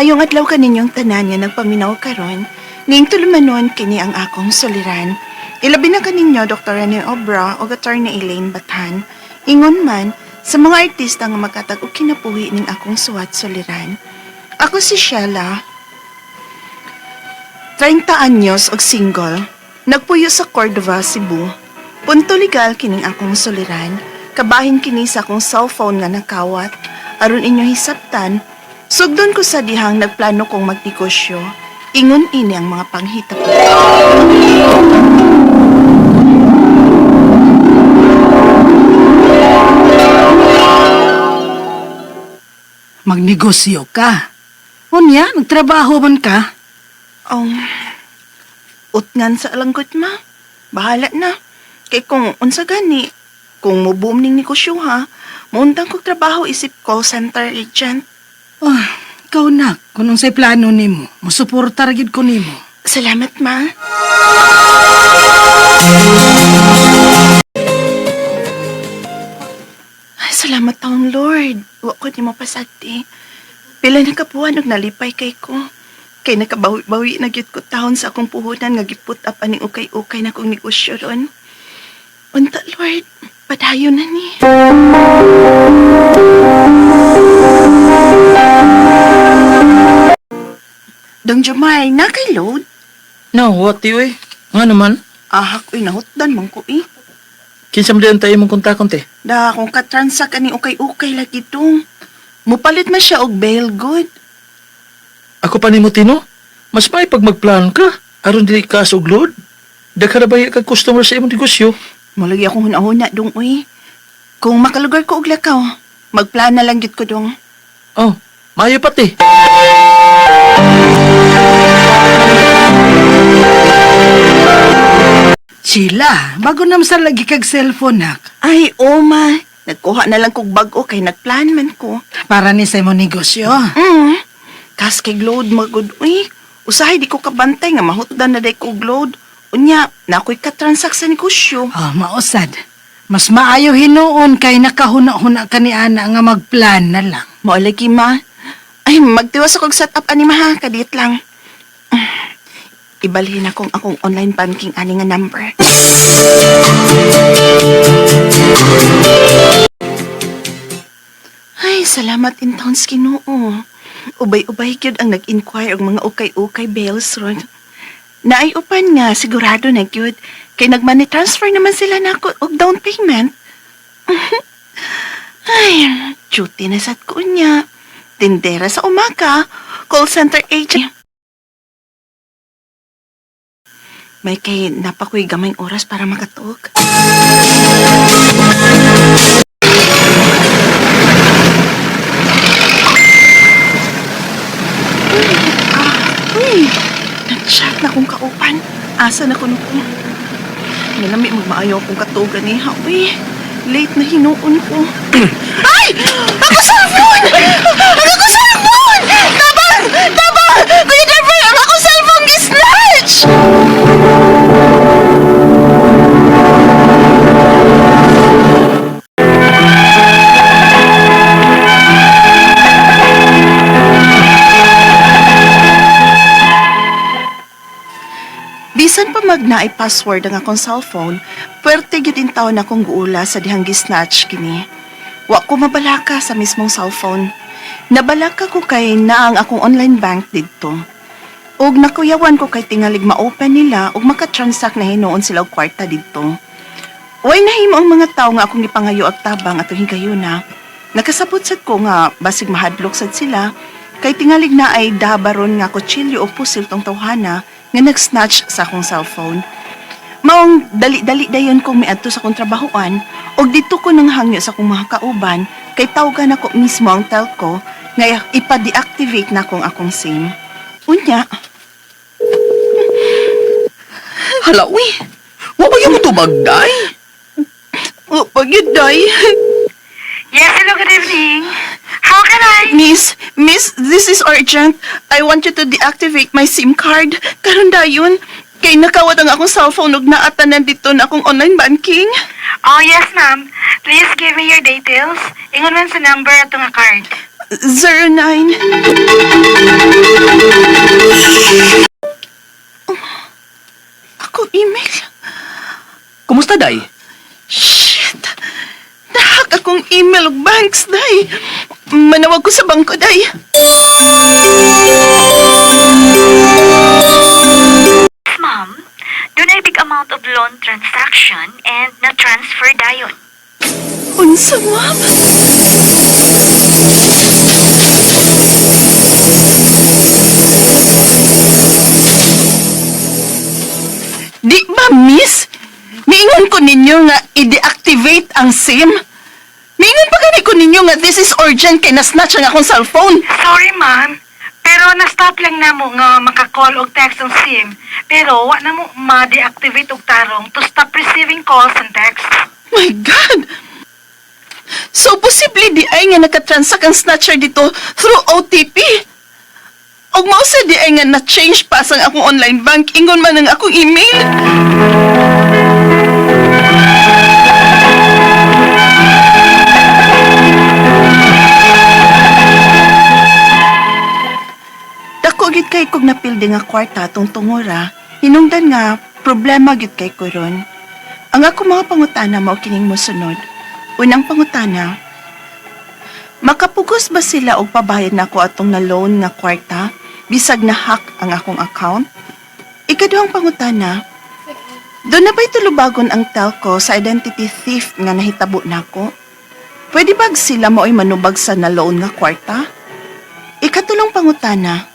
Maayong adlaw kaninyong tanan nga nagpaminaw karon, ning tulumanon kini ang akong soliran. Ilabi na kaninyo Dr. Rene Obra o Attorney Elaine Batan. Ingon man sa mga artista nga magkatag og kinapuhi ning akong suwat soliran. Ako si Sheila, 30 anyos og single. Nagpuyo sa Cordova, Cebu. Punto legal kining akong soliran. Kabahin kini sa akong cellphone nga nakawat. Aron inyo hisabtan, sugdon ko sa dihang nagplano kong magtikosyo. Ingon ini ang mga panghita ko. Magnegosyo ka. Unya, nagtrabaho man ka. Um, utngan sa alanggot ma. Bahala na. Kay kung unsa gani, kung mo boom ning negosyo ha, muundang kog trabaho isip call center agent. Oh, ikaw na, kung unsay plano nimo, musuporta ra gid ko nimo. Salamat ma. Ay, salamat taong Lord. Wa ko di mo pasagdi. Pila na kapuan og nalipay kay ko. Kay nakabawi-bawi na gyud ko taon sa akong puhunan nga giput up aning ukay-ukay na kong negosyo ron. Unta Lord, padayon na ni. Dong Jumay, nakay load? No, what you eh? Nga naman? Ahak uy nahutdan man ko eh. Kinsa mo tayo mong kontakon te? Da kung katransak ani ukay-ukay lagi dong. Mupalit man siya og bail good. Ako pa ni mo tino? Mas may pag magplan ka. Aron dili ka sa uglod. Daghan na ba kag customer sa imong negosyo? Mulagi akong hunahuna dong uy. Kung makalugar ko og lakaw, magplan na lang gid ko dong. Oh, maayo pati. Sila, bago nam sa lagi kag cellphone nak. Ay, oma. Nagkuha na lang kog bag-o kay nagplan man ko. Para ni sa imong negosyo. Mm. Kas kay load magud uy. Usahay di ko kabantay nga mahutdan na day ko og load. Unya, na ako'y katransak sa negosyo. Oh, mausad. Mas maayo hinuon kay nakahuna-huna ka ni Ana nga magplan na lang. Mo lagi ma. Ay, magtiwas ako og setup ani ma ha, kadit lang. Ibalhin akong akong online banking ani nga number. Ay, salamat in towns Ginoo. Ubay-ubay gyud ang nag-inquire og mga ukay-ukay bills ron. Naay upan nga sigurado na gyud kay nag-money transfer naman sila nako og down payment. Ay, duty na sad ko niya. Tindera sa umaga, call center agent. May kay napakoy gamay oras para makatuog. Nag-chat na kong kaupan. Asa na kuno ko. Nilami magmaayaw akong katugan ni ha. Uy, late na hinuon ko. Ay! Ako sa phone! Ako sa phone! Tabang! Tabang! Kuya driver, ang ako cellphone gisnatch! Bisan pa magnaay password ang akong cellphone, pwerte gyud in taon akong guula sa dihang gisnatch kini. Wa ko mabalaka sa mismong cellphone. Nabalaka ko kay na ang akong online bank didto. Og nakuyawan ko kay tingalig ma-open nila ug makatransact na hinuon sila og kwarta didto. Way nahimo ang mga tawo nga akong gipangayo ag tabang ato higayuna. Nakasabot sad ko nga basig mahadlok sad sila kay tingalig na ay dabaron nga kutsilyo o pusil tong tawhana nga nag-snatch sa akong cellphone. Maong dali-dali dayon kong miadto sa akong trabahoan og dito ko nang hangyo sa akong mga kauban kay tawgan ako mismo ang telco nga ipa-deactivate na kong akong SIM. Unya, Hala, uy. Wa ba yung tubag, day? o pagyud day. Yes, hello, good evening. How can I? Miss, miss, this is urgent. I want you to deactivate my SIM card. Karon dayon, kay nakawat ang akong cellphone ug naatanan dito na akong online banking. Oh, yes, ma'am. Please give me your details. Ingon man sa number at nga card. 09. Ako email. Kumusta, Day? Nahak akong email ug banks, day. Manawag ko sa bangko, day. Ma'am, doon ay big amount of loan transaction and na-transfer dayon. Unsa, ma'am? Di ba, miss? Niingon ko ninyo nga i-deactivate ang SIM? Niingon pa gani ko ninyo nga this is urgent kay na-snatch ang akong cellphone. Sorry, ma'am. Pero na-stop lang na mo nga maka-call og text ang SIM. Pero wa na mo ma-deactivate og tarong to stop receiving calls and texts. My God! So, posible di ay nga nakatransact ang snatcher dito through OTP? O mao sa di ay nga na-change pa sang akong online bank, ingon man ang akong email? Kay kog napildi nga kwarta tong tungora, hinungdan nga problema gid kay ko ron. Ang ako mga pangutana mao kining mosunod. Unang pangutana, makapugos ba sila og pabayad nako atong na loan nga kwarta bisag na hack ang akong account? Ikaduhang pangutana, doon na ba'y tulubagon ang telco sa identity thief nga nahitabo nako? Pwede bag sila mo ay manubag sa na loan nga kwarta? Ikatulong pangutana,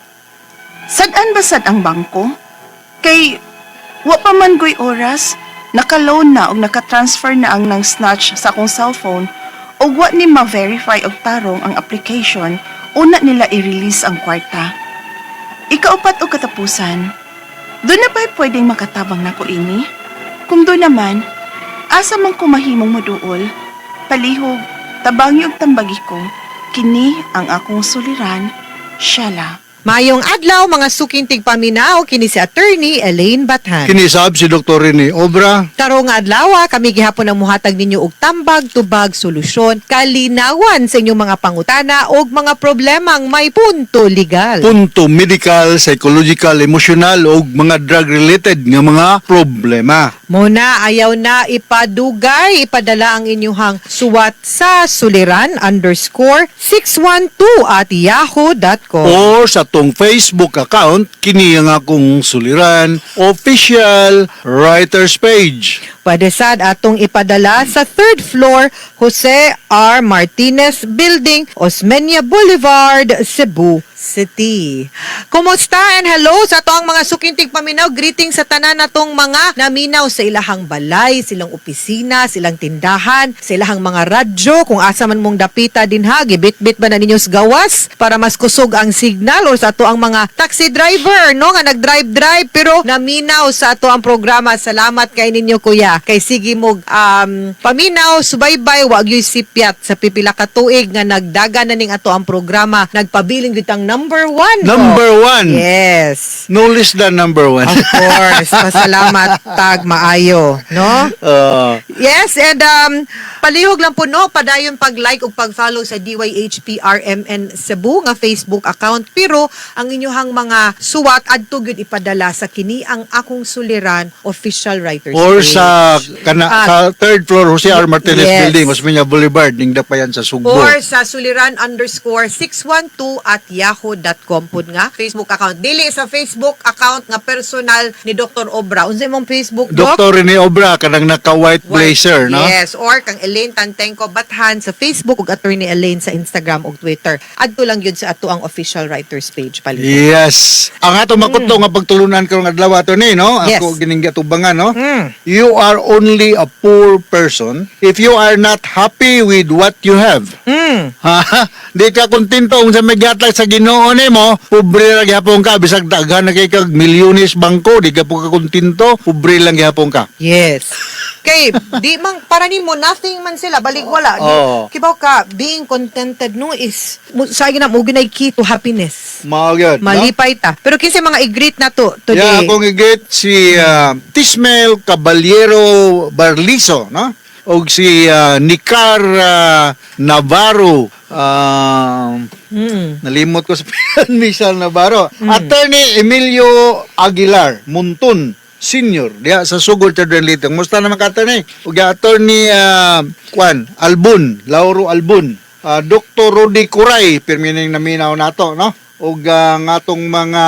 Sadaan ba sad ang bangko? Kay wa pa man goy oras, naka-loan na og naka-transfer na ang nang snatch sa akong cellphone ug wa ni ma-verify og tarong ang application una nila i-release ang kwarta. Ikaupat og katapusan, doon na ba'y pwedeng makatabang nako ini? Kung doon naman, asa man ko mahimong moduol, palihog, tabangi og tambagi ko, kini ang akong suliran, Shala. Mayong adlaw mga sukintig paminaw kini si attorney Elaine Bathan. Kinisab si Dr. Rene Obra. Karong adlaw kami gihapon ang muhatag ninyo og tambag tubag solusyon kalinawan sa inyong mga pangutana og mga problemang may punto legal. Punto medical, psychological, emotional o mga drug-related nga mga problema. Muna ayaw na ipadugay ipadala ang inyong suwat sa suliran underscore 612 at yahoo.com. Or sa tong Facebook account, kini ang akong suliran, official writer's page. Pwede sad atong ipadala sa third floor Jose R. Martinez Building, Osmeña Boulevard, Cebu City. Kumusta and hello sa to ang mga sukintig paminaw. Greetings sa tanan natong mga naminaw sa ilahang balay, silang opisina, silang tindahan, sa ilahang mga radyo, kung asa man mong dapita din ha, gibit-bit ba na ninyo gawas para mas kusog ang signal or sa to ang mga taxi driver, no, nga nag-drive-drive pero naminaw sa ato ang programa. Salamat kay ninyo kuya. Kay sige mo um, paminaw, subaybay, wag yo'y sipyat sa pipila ka tuig nga nagdaga na ning ato ang programa. Nagpabiling ditang number one. ko. Number one. Yes. No less than number one. Of course. Pasalamat tag maayo, no? Uh, Yes, and um, palihog lang po no, padayon pag-like o pag-follow sa DYHPRMN Cebu nga Facebook account. Pero ang inyohang mga suwat adto gyud ipadala sa kini ang akong suliran official writers or page. sa kana, Ah. sa third floor Jose R. Martinez Yes. Building, Osmeña Boulevard, ning dapayan sa Sugbo. Or sa suliran underscore 612 at yahoo.com po nga Facebook account. Dili sa Facebook account nga personal ni Dr. Obra. Unsa imong Facebook, Doc? Dr. Rene Obra, kanang naka-white blazer, no? Yes, or kang Elaine Tantengko Bathan sa Facebook ug Attorney Elaine sa Instagram ug Twitter. Adto lang yun sa ato ang official writers page pali. Yes. Ang ato makuto nga pagtulunan karong adlaw ato ni, no? Mm. Yes. Ako gining gatubangan, no? Mm. You are only a poor person if you are not happy with what you have. Mm. Ha? Di ka kontento kung sa may sa Ginoo nimo, pobre ra gyapon ka bisag daghan na kay kag milyones bangko, di ka po ka kontento, pobre lang gyapon ka. Yes. Kay di man para nimo nothing man sila balik wala. Oo. Kibaw ka being contented no is mo- sa na mo ginay key to happiness. Mao gyud. no? Malipay ta. Pero kinsa mga i-greet na to today. Yeah, akong i-get si ah, Tismel Caballero Barliso, no? og si ah, Nicar ah, Navarro. Ah, Mm. nalimot ko sa Michelle Navarro. Attorney Emilio Aguilar Muntun Senior diya sa Sugod Children Little. Musta naman ka attorney? Ug attorney ah, Kwan Albun, Lauro Albun. Ah, Dr. Rudy Kuray, pirmining naminaw nato, no? Ug ah, nga atong mga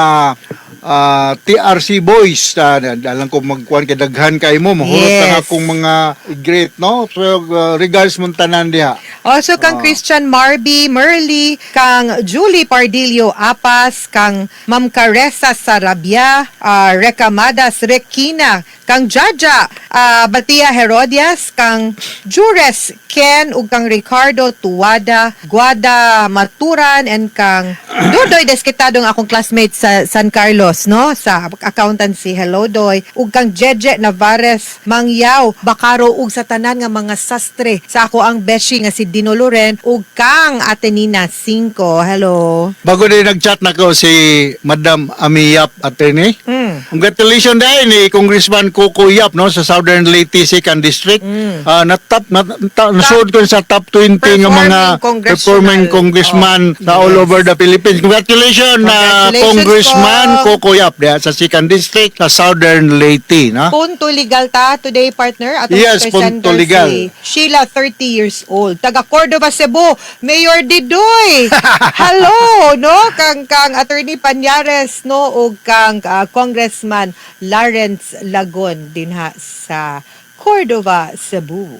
ah, TRC boys, uh, alam ko magkuhan kay daghan kay mo, mahurot Yes. ka akong mga great, no? So, ah, regards mo tanan diha. Also kang Christian Marby Merly, kang Julie Pardillo Apas, kang Ma'am Caressa Sarabia, uh, Recamadas Rekina, kang Jaja ah, Batia Herodias, kang Jures Ken, ug kang Ricardo Tuwada, Guada Maturan, and kang Dudoy Deskitado ng akong classmate sa San Carlos, no? Sa accountancy. Hello, Doy. Ug kang Jeje Navares Mangyaw, Bakaro, ug sa tanan nga mga sastre. Sa ako ang beshi nga si Dino Loren, ug kang Atenina 5. Hello. Bago din nag-chat na ko si Madam Amiyap Attorney. Mm. Congratulations dahil ni Congressman Coco Yap no sa Southern Leyte Second District. Ah, na top na, ta, ko sa top 20 nga mga Performing congressman Oh, all yes. over the Philippines. Congratulations na Congratulations Congressman po. Coco Yap diya sa Second District sa Southern Leyte, no? Punto legal ta today partner atong Yes, punto legal. si Sheila 30 years old. Taga Cordova Cebu Mayor Didoy. Hello no? Kang kang attorney Panyares no? Ug kang ah, Congressman Lawrence Lagon dinha sa Cordova Cebu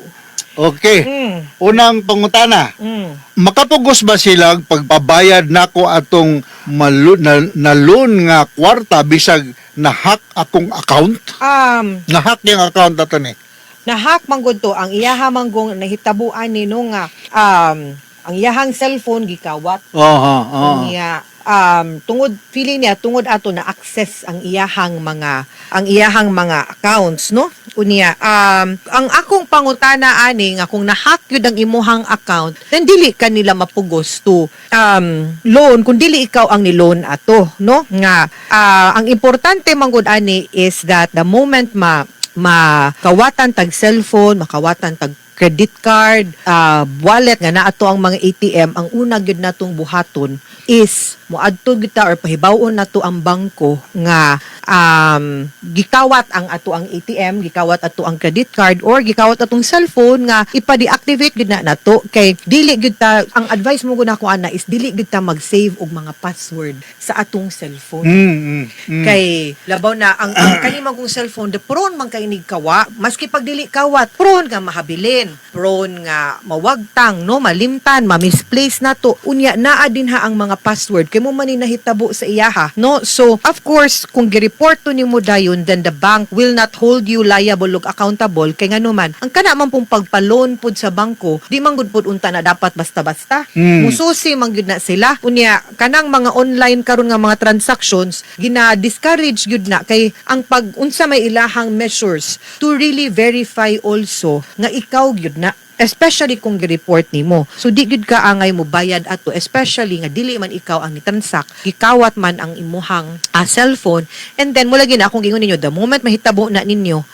Okay. mm, Unang pangutana. mm. makapugos ba sila pagpabayad nako atong malu, na, na loan nga kwarta bisag na-hack akong account? um Na-hack yung account ato ni. nahak manggod to ang iyaha manggong nahitabuan ni no nga um ang iyahang cellphone gikawat Oho, oho. niya um tungod feeling niya tungod ato na access ang iyahang mga ang iyahang mga accounts no unya um ang akong pangutana ani nga kung nahack yun ang imuhang account then dili ka nila mapugos to um loan kung dili ikaw ang ni-loan ato no? Nga ah, ang importante manggod ani is that the moment ma makawatan tag cellphone makawatan tag credit card, ah, wallet nga naato ang mga ATM, ang una gyud natong buhaton is moadto kita or pahibawon nato ang bangko nga um, gikawat ang ato ang ATM, gikawat ato ang credit card or gikawat atong cellphone nga ipa-deactivate gyud na nato kay dili gyud ta ang advice mo gud ako ana is dili gyud ta mag-save og mga password sa atong cellphone. Mm, mm, mm. Kay labaw na ang, ang kanimang kong cellphone de prone man kay inig kawa maski pag dili kawat prone nga mahabilin prone nga mawagtang no malimtan ma-misplace na to unya naa din ha ang mga password kay mo man nahitabo sa iyaha. No? So of course kung gi-report to nimo dayon then the bank will not hold you liable ug accountable. Kay ngano man ang kana man pong pagpa-loan pud sa bangko di man gud pud unta na dapat basta-basta. Mm. mususi man gyud na sila. Unya kanang mga online karon nga mga transactions gina-discourage gyud na. Kay ang pag unsa may ilahang measures to really verify also nga ikaw gyud na especially kung gi-report nimo. So di gyud ka angay mo bayad ato especially nga dili man ikaw ang nitransact, gikawat man ang imuhang ah, cellphone and then mula gina akong gingon ninyo the moment mahitabo na ninyo,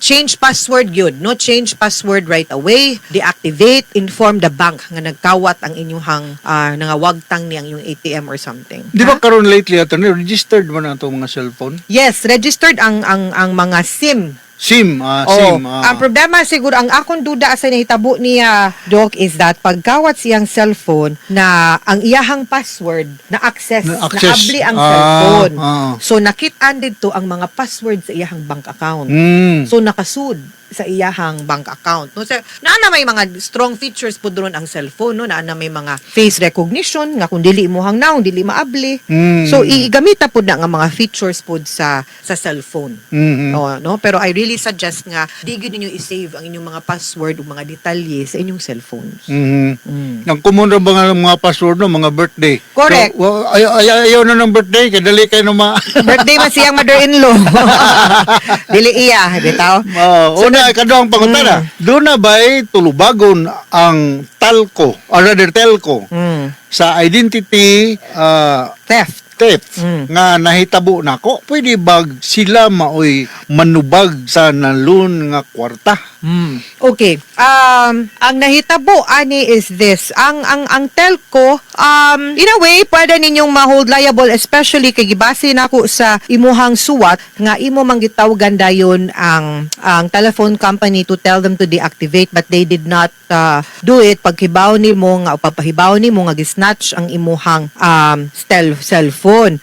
change password gyud, no change password right away, deactivate, inform the bank nga nagkawat ang inyuhang ah, nangawagtang ni ang inyong ATM or something. Di ba karon lately ato ni registered man ato mga cellphone? Yes, registered ang ang ang mga SIM SIM, ah, Oo. SIM. ah. Ang problema siguro, ang akong duda sa nahitabo niya, Doc, is that pagkawat siyang cellphone na ang iyahang password na access, na, Na access. abli ang Ah, cellphone. ah. So, nakit-an dito ang mga password sa iyahang bank account. Mm. So, nakasud sa iyahang bank account. No, so, naa na may mga strong features po doon ang cellphone, no? Naa na may mga face recognition, nga kung dili mo hang naong, dili maabli. Mm. So, igamita po na nga mga features po sa sa cellphone. Mm, mm. Oo, no? Pero I really suggest nga, di gyud ninyo i-save ang inyong mga password o mga detalye sa inyong cellphones. Mhm. Mm. Ang common ra ng mga password no, mga birthday. Correct. So, wa- ayaw, ayaw, ayaw na ng birthday, kaya dali kayo na ma... Birthday man siyang mother-in-law. Dili iya, bitaw. Uh, una, kadang pangutana. Doon na ba'y tulubagon ang talco, or rather telco, Mm. sa identity uh, Theft. Theft Mm. nga nahitabo nako pwede bag sila maoy manubag sa nalun nga kwarta Hmm. Okay. Um, ang nahitabo ani is this. Ang ang ang telco um in a way pwede ninyong ma-hold liable especially kay gibase nako sa imuhang suwat nga imo manggitawgan dayon ang ang telephone company to tell them to deactivate but they did not uh, do it paghibaw nimo nga o papahibaw nimo nga gisnatch ang imuhang um cell cellphone.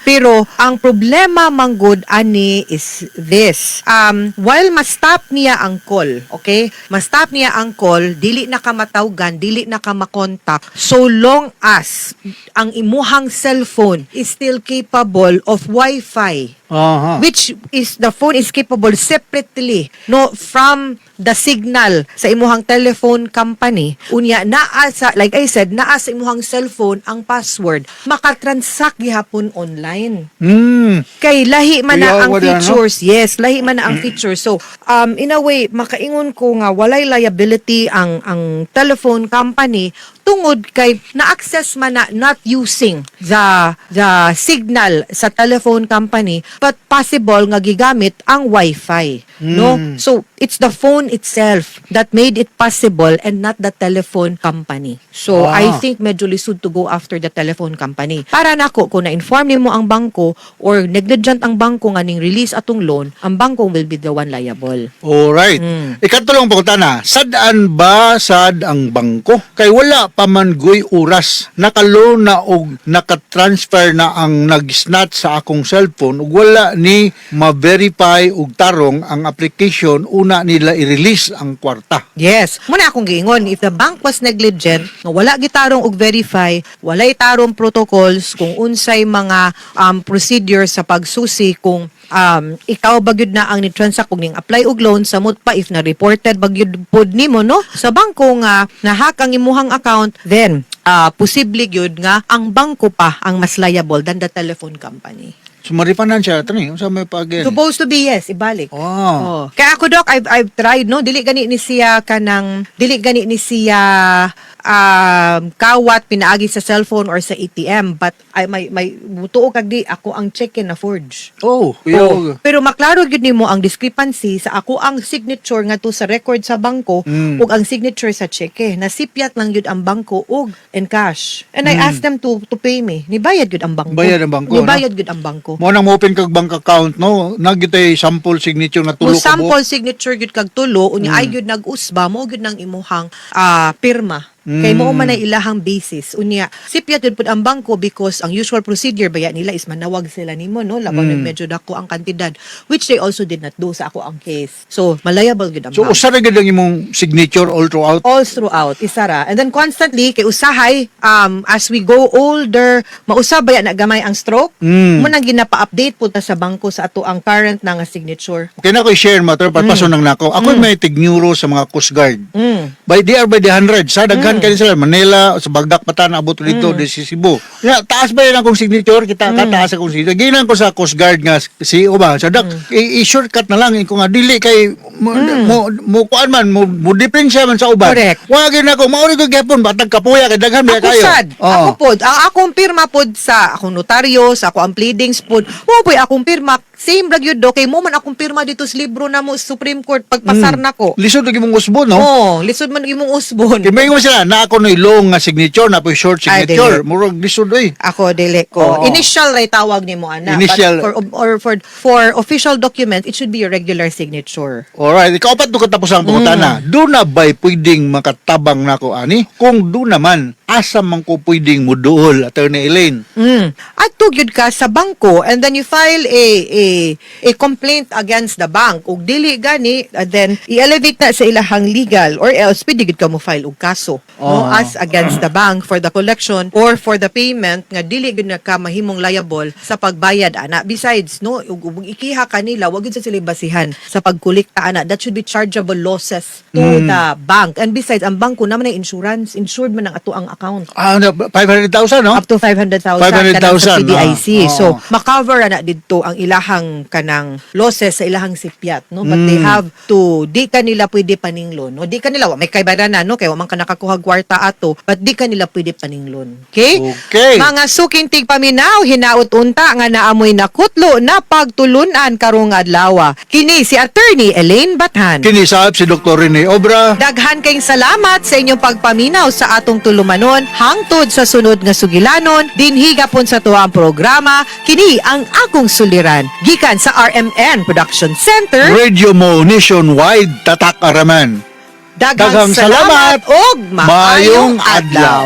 Pero ang problema manggod ani is this. Um while ma-stop niya ang call, okay? Ma-stop niya ang call, dili na ka matawgan, dili na ka makontak so long as ang imuhang cellphone is still capable of Wi-Fi aha which is the phone is capable separately no from the signal sa imuhang telephone company. Unya naa sa like I said naa sa imuhang cellphone ang password. Makatransact gihapon online. Hmm. Kay lahi man na Kuya, ang wala, no? features. Yes lahi man na ang features. So um in a way makaingon ko nga walay liability ang ang telephone company tungod kay na-access man na not using the the signal sa telephone company but possible nga gigamit ang wifi no? So it's the phone itself that made it possible and not the telephone company so Ah. i think medyo lisod to go after the telephone company para nako kung na-inform nimo ang bangko or negligent ang bangko nga ning release atong loan ang bangko will be the one liable Alright. Mm. Ikatulong pangutana, sadaan ba sad ang bangko? Kay wala pa man guy oras. Nakalo na og nakatransfer na ang nag-snatch sa akong cellphone ug wala ni ma-verify og tarong ang application una nila i-release ang kwarta. Yes. Muna akong giingon, if the bank was negligent, nga wala gitarong og verify, walay tarong protocols kung unsay mga um, procedure sa pagsusi kung um, ikaw bagyod na ang ni-transact kung ning apply og loan samot pa if na reported bagyod pod nimo no sa bangko nga nahack ang imuhang account then uh, posible gyud nga ang bangko pa ang mas liable than the telephone company. Sumaripanan siya, tani, unsa may pag Supposed to be yes, ibalik. Oh. Oh. Kaya ako dok I've I've tried no dili gani ni siya kanang dili gani ni siya um kawat pinaagi sa cellphone or sa ATM but I may may butuo kag di ako ang check-in na forge. Oh, Oh, pero maklaro gyud nimo ang discrepancy sa ako ang signature ngadto sa record sa bangko Mm. ug ang signature sa cheque. Nasipyat lang gyud ang bangko ug in cash. And I asked them to to pay me. Nibayad gyud ang bangko. Mm. Bayad ang bangko, no? Nibayad gyud ang bangko. Mo nang open kag bank account no, nagitay sample signature na tulo ka sample signature gyud kag tulo unya Mm. ay gyud nag-usba mo gyud nang imuhang ah, pirma kay mo Mm. man na ilahang basis unya sipyat gyud pud ang bangko because ang usual procedure baya nila is manawag sila nimo no labang Mm. medyo dako ang kantidad which they also did not do sa ako ang case so malayable gyud ang So usa ra gid ang imong signature all throughout. all throughout isara and then constantly kay usahay um as we go older mausab baya na gamay ang stroke Mm. mo nang ginapa-update pud sa bangko sa ato ang current na nga signature Okay na ko i-share mo, pero papaso nang nako. Ako may tig-neuro sa mga Coast Guard. mm. By they are by the hundred. Sa daghan kani sila Manila, sa Bagdak Patan, abot dito di si Cebu. Ya, taas ba yan akong signature? Kita ka taas akong signature. Ginan ko sa Coast Guard nga si ba. Sa dak i- i-shortcut na lang ko nga dili kay mo mo, mo kuan man mo, mo diferensya man sa uban. Correct. Wa gyud nako mauri ko gyapon batag kapuya kay daghan biya Ako kayo. sad. Oo. Ako pod. Ang akong pirma pod sa akong notaryo, sa ako ang pleadings pod. Mo po'y akong pirma. Same ra gyud do kay mo man akong pirma dito sa libro na mo Supreme Court pagpasar nako. Lisod lagi mong usbo no? Oh, lisod man imong usbon. Kay may mo sila na ako no long nga signature na po short Ay, signature. dili. Murag lisod oy. Ako dili ko. Oo. Initial ray tawag nimo ana. Initial. But for or for for official document, it should be a regular signature. Alright, ikaw pa katapos ang pangutana. Mm. Do na ba'y pwedeng makatabang nako ani? Kung do naman, asa man ko pwedeng muduol, Attorney Elaine? Mm. At tugyod ka sa bangko and then you file a a a complaint against the bank ug dili gani uh, then i-elevate na sa ilahang legal or else pwede gid ka mo file og kaso no Oh. as against the bank for the collection or for the payment nga dili gid na ka mahimong liable sa pagbayad ana besides no ug ikiha kanila wag gid sa sila basihan sa pagkolekta ana that should be chargeable losses to Mm. the bank and besides ang bangko naman ay insurance insured man ang ato ang account Ah, na- 500,000 no? up to 500,000 500,000, kanang sa PDIC. ah. So, Oo. makover na dito ang ilahang ilahang kanang losses sa ilahang sipyat no but they Mm. have to di kanila pwede paninglon no di kanila wa may kaybaran na no kay wa man ka nakakuha kwarta ato but di kanila pwede paninglon okay Okay. mga suking tigpaminaw hinaut unta nga naamoy nakutlo na pagtulunan karong adlaw kini si attorney Elaine Bathan Kinisab si Dr. Rene Obra. Daghan kayong salamat sa inyong pagpaminaw sa atong tulumanon hangtod sa sunod nga sugilanon dinhi gapon sa tuwang programa kini ang akong suliran gikan sa RMN Production Center Radio mo nationwide tatak araman. daghang daghang salamat. salamat og maayong adlaw. adlaw